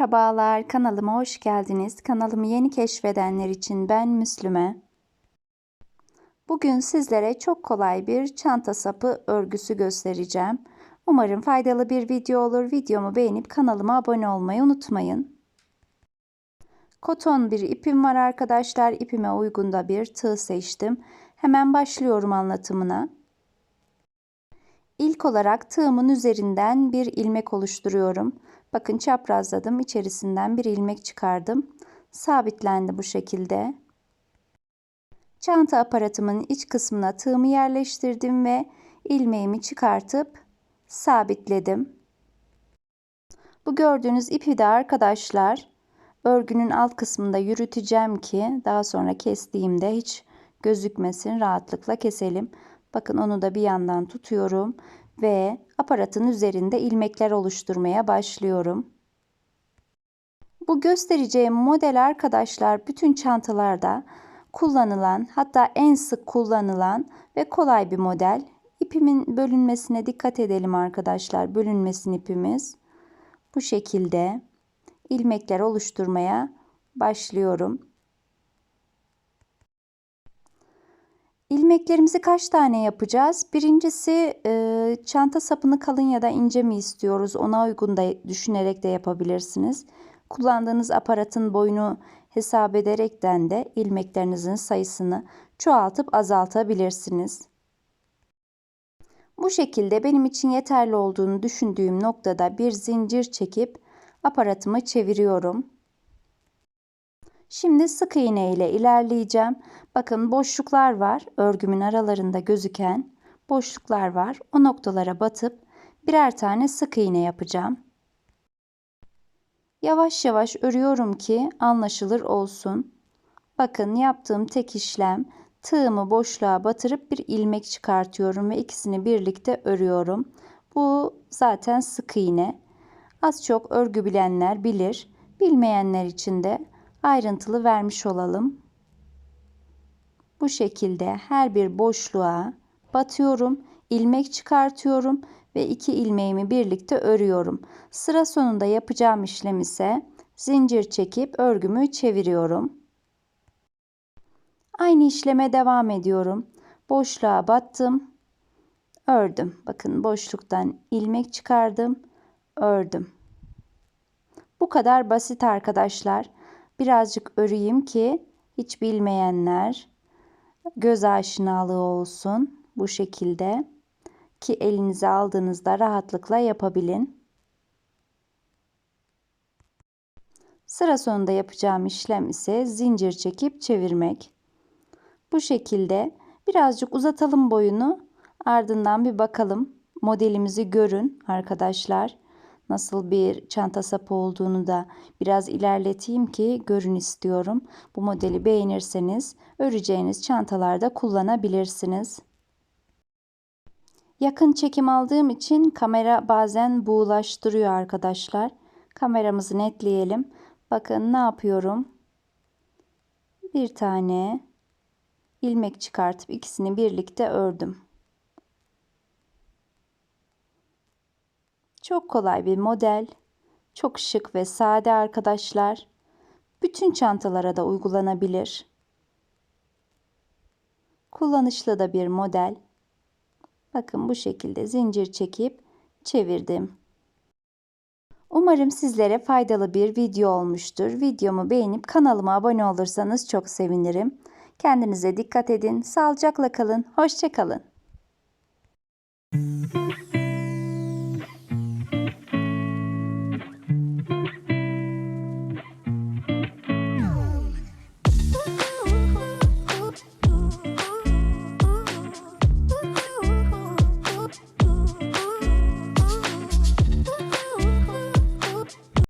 Merhabalar, kanalıma hoş geldiniz. Kanalımı yeni keşfedenler için ben Müslüme. Bugün sizlere çok kolay bir çanta sapı örgüsü göstereceğim. Umarım faydalı bir video olur. Videomu beğenip kanalıma abone olmayı unutmayın. Koton bir ipim var arkadaşlar. İpime uygun da bir tığ seçtim. Hemen başlıyorum anlatımına. İlk olarak tığımın üzerinden bir ilmek oluşturuyorum. Bakın çaprazladım. içerisinden bir ilmek çıkardım. Sabitlendi bu şekilde. Çanta aparatımın iç kısmına tığımı yerleştirdim ve ilmeğimi çıkartıp sabitledim. Bu gördüğünüz ipi de arkadaşlar örgünün alt kısmında yürüteceğim ki daha sonra kestiğimde hiç gözükmesin rahatlıkla keselim. Bakın onu da bir yandan tutuyorum ve aparatın üzerinde ilmekler oluşturmaya başlıyorum. Bu göstereceğim model arkadaşlar bütün çantalarda kullanılan hatta en sık kullanılan ve kolay bir model. İpimin bölünmesine dikkat edelim arkadaşlar. Bölünmesin ipimiz. Bu şekilde ilmekler oluşturmaya başlıyorum. İlmeklerimizi kaç tane yapacağız? Birincisi e, çanta sapını kalın ya da ince mi istiyoruz? Ona uygun da düşünerek de yapabilirsiniz. Kullandığınız aparatın boyunu hesap ederekten de ilmeklerinizin sayısını çoğaltıp azaltabilirsiniz. Bu şekilde benim için yeterli olduğunu düşündüğüm noktada bir zincir çekip aparatımı çeviriyorum. Şimdi sık iğne ile ilerleyeceğim. Bakın boşluklar var. Örgümün aralarında gözüken boşluklar var. O noktalara batıp birer tane sık iğne yapacağım. Yavaş yavaş örüyorum ki anlaşılır olsun. Bakın yaptığım tek işlem tığımı boşluğa batırıp bir ilmek çıkartıyorum ve ikisini birlikte örüyorum. Bu zaten sık iğne. Az çok örgü bilenler bilir. Bilmeyenler için de ayrıntılı vermiş olalım. Bu şekilde her bir boşluğa batıyorum, ilmek çıkartıyorum ve iki ilmeğimi birlikte örüyorum. Sıra sonunda yapacağım işlem ise zincir çekip örgümü çeviriyorum. Aynı işleme devam ediyorum. Boşluğa battım, ördüm. Bakın boşluktan ilmek çıkardım, ördüm. Bu kadar basit arkadaşlar. Birazcık öreyim ki hiç bilmeyenler göz aşinalığı olsun bu şekilde ki elinize aldığınızda rahatlıkla yapabilin. Sıra sonunda yapacağım işlem ise zincir çekip çevirmek. Bu şekilde birazcık uzatalım boyunu ardından bir bakalım modelimizi görün arkadaşlar nasıl bir çanta sapı olduğunu da biraz ilerleteyim ki görün istiyorum. Bu modeli beğenirseniz öreceğiniz çantalarda kullanabilirsiniz. Yakın çekim aldığım için kamera bazen buğulaştırıyor arkadaşlar. Kameramızı netleyelim. Bakın ne yapıyorum? Bir tane ilmek çıkartıp ikisini birlikte ördüm. Çok kolay bir model. Çok şık ve sade arkadaşlar. Bütün çantalara da uygulanabilir. Kullanışlı da bir model. Bakın bu şekilde zincir çekip çevirdim. Umarım sizlere faydalı bir video olmuştur. Videomu beğenip kanalıma abone olursanız çok sevinirim. Kendinize dikkat edin. Sağlıcakla kalın. Hoşçakalın.